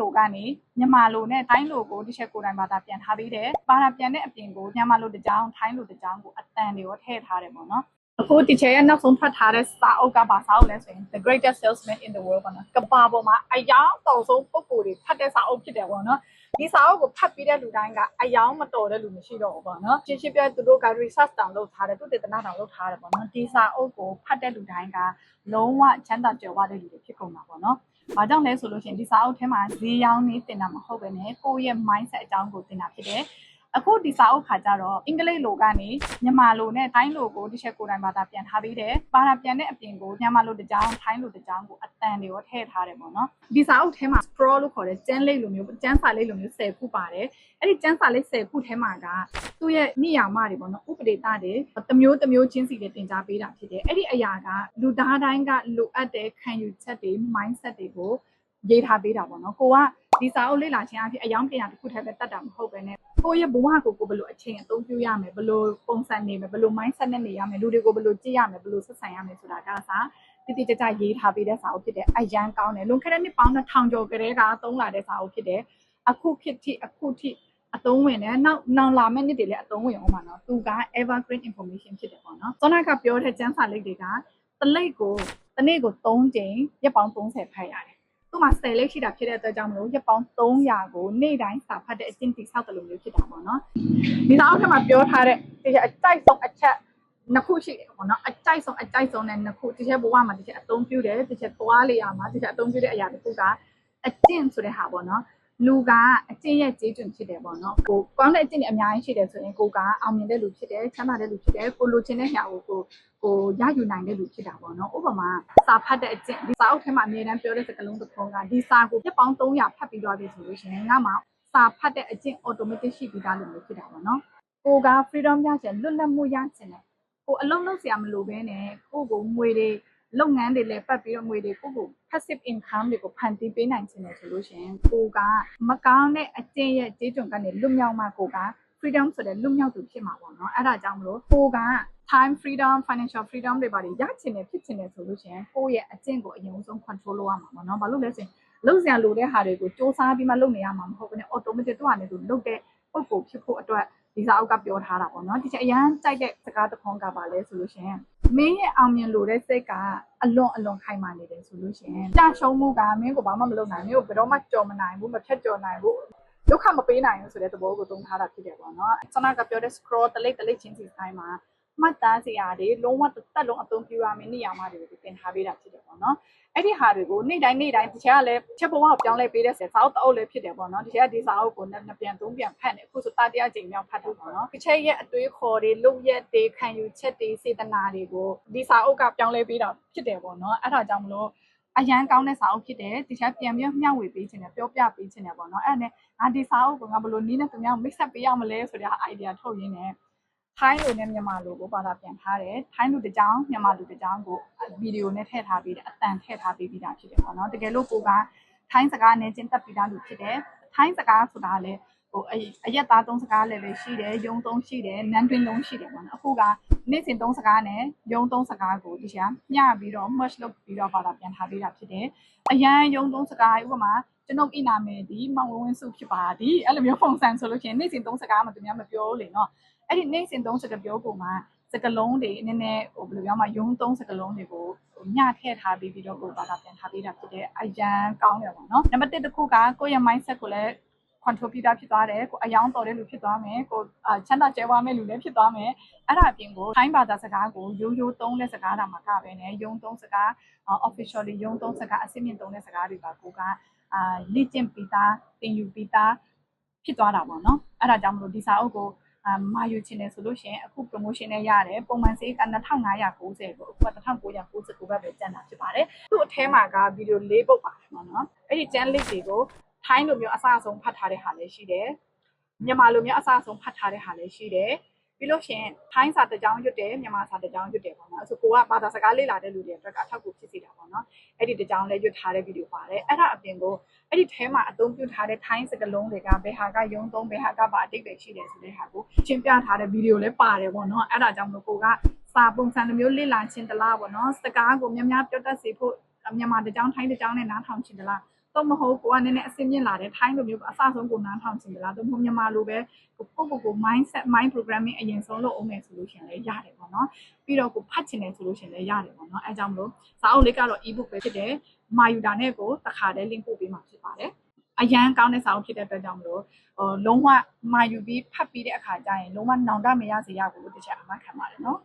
လိုကနေမြန်မာလိုနဲ့ထိုင်းလိုကိုတစ်ချက်ကိုယ်တိုင်ဘာသာပြန်ထားပေးတယ်ဘာသာပြန်တဲ့အပြင်ကိုမြန်မာလိုတစ်ကြောင်းထိုင်းလိုတစ်ကြောင်းကိုအတန်တွေကိုထည့်ထားတယ်ပေါ့နော်အခုဒီချေရဲ့နောက်ဆုံးဖတ်ထားတဲ့စာအုပ်ကဘာစာအုပ်လဲဆိုရင် The Greatest Salesman in the World ပေါ့နော်ကမ္ဘာပေါ်မှာအယောင်တော်ဆုံးပုံကိုယ်တွေဖတ်တဲ့စာအုပ်ဖြစ်တယ်ပေါ့နော်ဒီစာအုပ်ကိုဖတ်ပြီးတဲ့လူတိုင်းကအယောင်မတော်တဲ့လူမရှိတော့ဘူးပေါ့နော်ရှင်းရှင်းပြသူတို့က research တောင်လုပ်ထားတယ်သူတေသနာတောင်လုပ်ထားတယ်ပေါ့နော်ဒီစာအုပ်ကိုဖတ်တဲ့လူတိုင်းကလုံးဝချမ်းသာကြွယ်ဝတဲ့လူတွေဖြစ်ကုန်တာပေါ့နော်။ ဘာကြောင့်လဲဆိုလို့ရှိရင်ဒီစာအုပ်ထဲမှာဈေးရောင်းနေတင်တာမဟုတ်ပဲနဲ့ကိုယ့်ရဲ့ mindset အကြောင်းကိုတင်တာဖြစ်တယ်။ အခုဒီစာအုပ်ခါကျတော့အင်္ဂလိပ်လိုကနေမြန်မာလိုနဲ့ထိုင်းလိုကိုတစ်ချက်ကိုယ်တိုင်ဘာသာပြန်ထားပေးတယ်။ဘာသာပြန်တဲ့အပြင်ကိုမြန်မာလိုတစ်ကြောင်းထိုင်းလိုတစ်ကြောင်းကိုအတန်တွေရောထည့်ထားတယ်ပေါ့နော်။ဒီစာအုပ်ထဲမှာ scroll လို့ခေါ်တဲ့ကျန်းလိပ်လိုမျိုးကျန်းစာလိပ်လိုမျိုး10ခုပါတယ်။အဲ့ဒီကျန်းစာလိပ်10ခုထဲမှာကသူ့ရဲ့နိယာမတွေပေါ့နော်ဥပဒေတာတွေတစ်မျိုးတစ်မျိုးချင်းစီတွေတင် जा ပေးတာဖြစ်တယ်။အဲ့ဒီအရာကလူသားတိုင်းကလိုအပ်တဲ့ခံယူချက်တွေ mindset တွေကိုရေးထားပေးတာပေါ့နော်။ကိုကဒီစာအုပ်လေ့လာခြင်းအဖြစ်အယောင်ပညာတစ်ခုတည်းပဲတတ်တာမဟုတ်ပဲね ကိုယ့်ရဲ့ဘဝကိုကိုဘယ်လိုအချိန်အသုံးပြုရမယ်ဘယ်လိုပုံစံနေမယ်ဘယ်လို mindset နဲ့နေရမယ်လူတွေကိုဘယ်လိုကြည့်ရမယ်ဘယ်လိုဆက်ဆံရမယ်ဆိုတာကစားတိတိကျကျရေးထားပေးတဲ့စာအုပ်ဖြစ်တယ်အရန်ကောင်းတယ်လွန်ခဲ့တဲ့နှစ်ပေါင်း2000ကျော်ကလေးကသုံးလာတဲ့စာအုပ်ဖြစ်တယ်အခုခေတ်ထိအခုထိအသုံးဝင်တယ်နောက်နောက်လာမယ့်နှစ်တွေလည်းအသုံးဝင်အောင်ပါနော်သူက evergreen information ဖြစ်တယ်ပေါ့နော်စောနာကပြောတဲ့ကျန်းစာလိပ်တွေကတလိပ်ကိုတစ်နေ့ကို3ကြိမ်ရက်ပေါင်း30ဖတ်ရတယ် သူ့မှာ10လိပ်ရှိတာဖြစ်တဲ့အတွက်ကြောင့်မလို့ရက်ပေါင်း300ကိုနေ့တိုင်းစာဖတ်တဲ့အကျင့်တိဆောက်တယ်လို့မျိုးဖြစ်တာပေါ့နော်ဒီစာအုပ်ထဲမှာပြောထားတဲ့ဒီအကြိုက်ဆုံးအချက်နှစ်ခုရှိတယ်ပေါ့နော်အကြိုက်ဆုံးအကြိုက်ဆုံးနဲ့နှစ်ခုတစ်ချက်ဘဝမှာတစ်ချက်အသုံးပြုတယ်တစ်ချက်သွားလေရမှာတစ်ချက်အသုံးပြုတဲ့အရာတစ်ခုကအကျင့်ဆိုတဲ့ဟာပေါ့နော် လူကအကျင့်ရဲ့ကြေးကျွန်ဖြစ်တယ်ပေါ့နော်ကိုကောင်းတဲ့အကျင့်တွေအများကြီးရှိတယ်ဆိုရင်ကိုကအောင်မြင်တဲ့လူဖြစ်တယ်ချမ်းသာတဲ့လူဖြစ်တယ်ကိုလိုချင်တဲ့ညာကိုကိုကိုရယူနိုင်တဲ့လူဖြစ်တာပေါ့နော်ဥပမာစာဖတ်တဲ့အကျင့်ဒီစာအုပ်ထဲမှာအမြဲတမ်းပြောတဲ့စကားလုံးတစ်ခုကဒီစာကိုပြပေါင်း300ဖတ်ပြီးသွားပြီဆိုလို့ရှိရင်ငါမှစာဖတ်တဲ့အကျင့် automatic ရှိပြီးသားလို့မျိုးဖြစ်တာပေါ့နော်ကိုက freedom ရချင်လွတ်လပ်မှုရချင်တယ်ကိုအလုံးလုံးစရာမလိုဘဲနဲ့ကိုကိုငွေတွေ လုပ်ငန်းတွေလည်းပတ်ပြီးတော့ငွေတွေကိုကို passive income တွေကိုဖန်တီးပေးနိုင်ချင်တယ်ဆိုလို့ရှိရင်ကိုကမကောင်းတဲ့အကျင့်ရဲ့ကြေးကျွန်ကနေလွတ်မြောက်မှကိုက freedom ဆိုတဲ့လွတ်မြောက်သူဖြစ်မှာပေါ့နော်အဲ့ဒါကြောင့်မလို့ကိုက time freedom financial freedom တွေပါတွေရချင်တယ်ဖြစ်ချင်တယ်ဆိုလို့ရှိရင်ကိုယ့်ရဲ့အကျင့်ကိုအရင်ဆုံး control လုပ်ရမှာပေါ့နော်ဘာလို့လဲဆိုရင်လုပ်စရာလိုတဲ့ဟာတွေကိုစ조사ပြီးမှလုပ်နေရမှာမဟုတ်ဘူးね automatic သူ့အနေနဲ့သူလုပ်တဲ့ပုံကိုဖြစ်ဖို့အတွက် ဒီစာအုပ်ကပြောထားတာပေါ့နော်ဒီချက်အရန်ကြိုက်တဲ့စကားတစ်ခွန်းကပါလဲဆိုလို့ရှိရင်မင်းရဲ့အောင်မြင်လို့တဲ့စိတ်ကအလွန်အလွန်ခိုင်မာနေတယ်ဆိုလို့ရှိရင်ကြာရှုံးမှုကမင်းကိုဘာမှမလုပ်နိုင်မင်းကိုဘယ်တော့မှကြော်မနိုင်ဘူးမဖြတ်ကျော်နိုင်ဘူးဒုက္ခမပေးနိုင်ဘူးဆိုတဲ့သဘောကိုသုံးထားတာဖြစ်တယ်ပေါ့နော်ဆနာကပြောတဲ့ scroll တလိပ်တလိပ်ချင်းစီတိုင်းမှာမှတ်သားစရာတွေလုံးဝတစ်သက်လုံးအသုံးပြုရမယ့်နေရာမှာတွေကိုသင်ထားပေးတာဖြစ်တယ် ပေါ့နော်အဲ့ဒီဟာတွေကိုနေ့တိုင်းနေ့တိုင်းတစ်ချက်ကလည်းချက်ဘဝကိုပြောင်းလဲပေးတဲ့စာအုပ်တအုပ်လည်းဖြစ်တယ်ပေါ့နော်တစ်ချက်ကဒီစာအုပ်ကိုနှစ်ပြန်သုံးပြန်ဖတ်နေအခုဆိုတတရားချိန်မြောက်ဖတ်တာပေါ့နော်တစ်ချက်ရဲ့အတွေးခေါ်တွေလုပ်ရက်တွေခံယူချက်တွေစေတနာတွေကိုဒီစာအုပ်ကပြောင်းလဲပေးတာဖြစ်တယ်ပေါ့နော်အဲ့ဒါကြောင့်မလို့အရန်ကောင်းတဲ့စာအုပ်ဖြစ်တယ်တခြားပြန်ပြီးမျှဝေပေးခြင်းနဲ့ပြောပြပေးခြင်းနဲ့ပေါ့နော်အဲ့ဒါနဲ့ငါဒီစာအုပ်ကိုငါဘယ်လိုနည်းနဲ့သူများ mix up ပေးရမလဲဆိုတဲ့ idea ထုတ်ရင်းနဲ့ ထိုင်းလိုနဲ့မြန်မာလိုကိုဘာသာပြန်ထားတယ်ထိုင်းလူတစ်ကြောင်းမြန်မာလူတစ်ကြောင်းကိုဗီဒီယိုနဲ့ထည့်ထားပြီးတယ်အတန်ထည့်ထားပေးပြီးတာဖြစ်တယ်ပေါ့နော်တကယ်လို့ကိုကထိုင်းစကားနဲ့ကျင့်တက်ပြီးသားလူဖြစ်တယ်ထိုင်းစကားဆိုတာလည်းဟိုအရက်သားသုံးစကားလည်းပဲရှိတယ်ယုံသုံးရှိတယ်နန်းတွင်းသုံးရှိတယ်ပေါ့နော်အခုကနေ့စဉ်သုံးစကားနဲ့ယုံသုံးစကားကိုဒီရှာမျှပြီးတော့ merge လုပ်ပြီးတော့ဘာသာပြန်ထားပေးတာဖြစ်တယ်အရန်ယုံသုံးစကားဥပမာကျွန်ုပ်ဤနာမည်ဒီမောင်ဝင်းစုဖြစ်ပါသည်အဲ့လိုမျိုးပုံစံဆိုလို့ရှိရင်နေ့စဉ်သုံးစကားမှသူများမပြောလေနော် အဲ့ဒီနေ့စဉ်သုံးစကားပြောပုံမှာစကလုံးတွေနည်းနည်းဟိုဘယ်လိုပြောမှယုံသုံးစကလုံးတွေကိုညထည့်ထားပြီးပြီးတော့ကိုဘာသာပြန်ထားပေးတာဖြစ်တဲ့အရန်ကောင်းတယ်ပေါ့နော်နံပါတ်1တစ်ခုကကိုယ့်ရဲ့ mindset ကိုလည်း control ပြီးသားဖြစ်သွားတယ်ကိုအယောင်တော်တဲ့လူဖြစ်သွားမယ်ကိုချမ်းသာကျဲဝါမဲ့လူလည်းဖြစ်သွားမယ်အဲ့ဒါအပြင်ကိုထိုင်းဘာသာစကားကိုရိုးရိုးသုံးတဲ့စကားတာမှာကပဲねယုံသုံးစကား officially ယုံသုံးစကားအစစ်မြင့်သုံးတဲ့စကားတွေကကိုကအာလေ့ကျင့်ပြီးသားသင်ယူပြီးသားဖြစ်သွားတာပေါ့နော်အဲ့ဒါကြောင့်မလို့ဒီစာအုပ်ကိုအာ မာယူချင်တယ်ဆိုလို့ရှိရင်အခု promotion နဲ့ရတယ်ပုံမှန်ဈေးက2590ကိုအခုက1999ဘတ်ပဲကျန်တာဖြစ်ပါတယ်သူ့အထဲမှာကဗီဒီယို၄ပုတ်ပါတယ်ပေါ့နော်အဲ့ဒီကျန်လစ်တွေကိုထိုင်းလိုမျိုးအစအဆုံးဖတ်ထားတဲ့ဟာလည်းရှိတယ်မြန်မာလိုမျိုးအစအဆုံးဖတ်ထားတဲ့ဟာလည်းရှိတယ် ပြီးလို့ရှိရင်ထိုင်းစာတစ်ကြောင်းရွတ်တယ်မြန်မာစာတစ်ကြောင်းရွတ်တယ်ပေါ့နော်ဆိုကိုကဘာသာစကားလေ့လာတဲ့လူတွေအတွက်ကအထောက်အကူဖြစ်စေတာပေါ့နော်အဲ့ဒီတစ်ကြောင်းလည်းရွတ်ထားတဲ့ဗီဒီယိုပါတယ်အဲ့ဒါအပြင်ကိုအဲ့ဒီထဲမှာအသုံးပြုထားတဲ့ထိုင်းစကားလုံးတွေကဘယ်ဟာကယုံသုံးဘယ်ဟာကဘာအတိတ်ပဲရှိတယ်ဆိုတဲ့ဟာကိုရှင်းပြထားတဲ့ဗီဒီယိုလည်းပါတယ်ပေါ့နော်အဲ့ဒါကြောင့်မလို့ကိုကစာပုံစံတစ်မျိုးလေ့လာခြင်းတလားပေါ့နော်စကားကိုများများပြောတတ်စေဖို့မြန်မာတစ်ကြောင်းထိုင်းတစ်ကြောင်းနဲ့နားထောင်ခြင်းတလား တော့မဟုတ်ကိုကနည်းနည်းအစင်းမြင့်လာတဲ့ထိုင်းလိုမျိုးအစဆုံးကိုနားထောင်ချင်ကြလားတော့မဟုတ်မြန်မာလိုပဲကိုကိုကိုကို mindset mind programming အရင်ဆုံးလုပ်အောင်မယ်ဆိုလို့ရှိရင်လည်းရတယ်ပေါ့နော်ပြီးတော့ကိုဖတ်ချင်တယ်ဆိုလို့ရှိရင်လည်းရတယ်ပေါ့နော်အဲကြောင့်မလို့စာအုပ်လေးကတော့ ebook ပဲဖြစ်တယ်မာယူတာနဲ့ကိုတစ်ခါတည်း link ပို့ပေးမှာဖြစ်ပါတယ်အရန်ကောင်းတဲ့စာအုပ်ဖြစ်တဲ့အတွက်ကြောင့်မလို့ဟိုလုံးဝမာယူပြီးဖတ်ပြီးတဲ့အခါကျရင်လုံးဝနောင်တမရစေရဘူးလို့တစ်ချက်အမှတ်ခံပါတယ်နော်